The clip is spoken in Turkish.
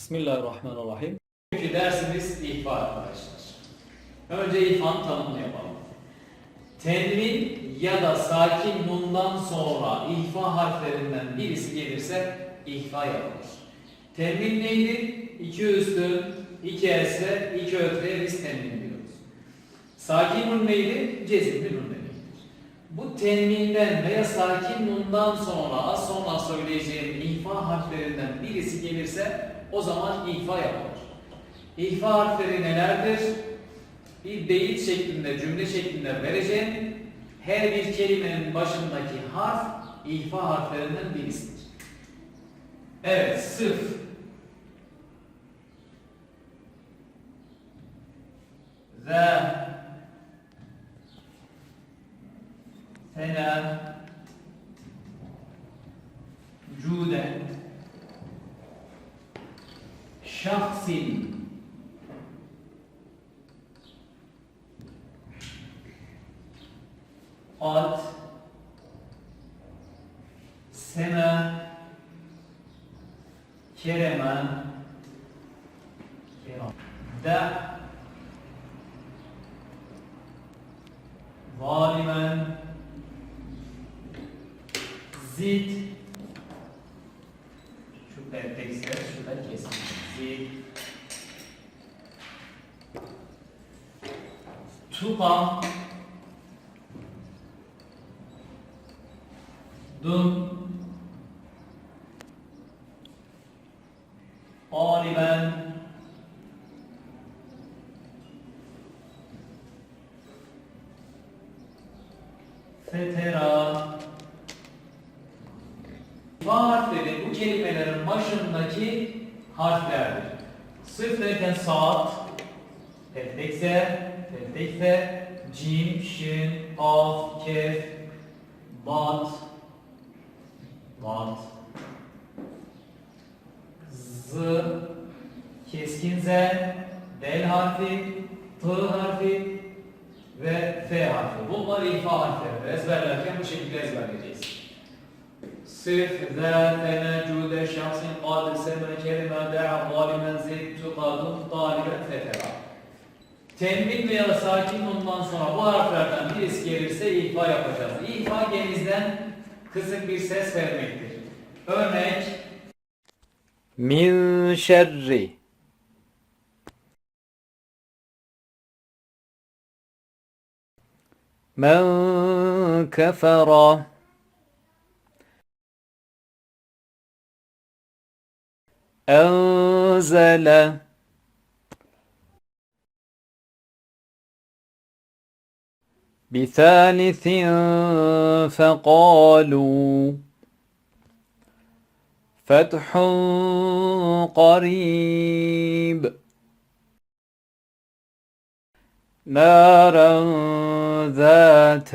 Bismillahirrahmanirrahim. Bugünkü dersimiz ihfa arkadaşlar. Önce ihfanın tanımını yapalım. Tenvin ya da sakin nundan sonra ihfa harflerinden birisi gelirse ihfa yapılır. Tenvin neydi? İki üstün, iki esre, iki ötreye biz tenvin diyoruz. Sakin nun neydi? Cezimli nun demektir. Bu tenvinden veya sakin nundan sonra az sonra söyleyeceğim ihfa harflerinden birisi gelirse o zaman ihfa yapılır. İhfa harfleri nelerdir? Bir beyit şeklinde, cümle şeklinde vereceğim. Her bir kelimenin başındaki harf ihfa harflerinden birisidir. Evet, sıf. Ve fena cuden şahsin قد سما كرما كرام دع Zid. Şu entegse şuradan kesin. Zid. Tuba. Dum. Aliben. Fetera. Bu kelimelerin başındaki harflerdir. Sıfır derken saat, teftekse, teftekse, cim, şin, af, kef, bat, bat, z, keskin z, del harfi, t harfi ve f harfi. Bunlar ifa harfleri. Ezberlerken bu şekilde ezberleyeceğiz. Sırf zâtene cûde şahsin qadiseme kelime da'a zalimen zeyd tukadun taliben fetera. Tembih veya sakin ondan sonra bu harflerden birisi gelirse ihfa yapacağız. İhfa genizden kısık bir ses vermektir. Örnek Min şerri Men kefera أنزل. بثالث فقالوا فتح قريب. نارا ذات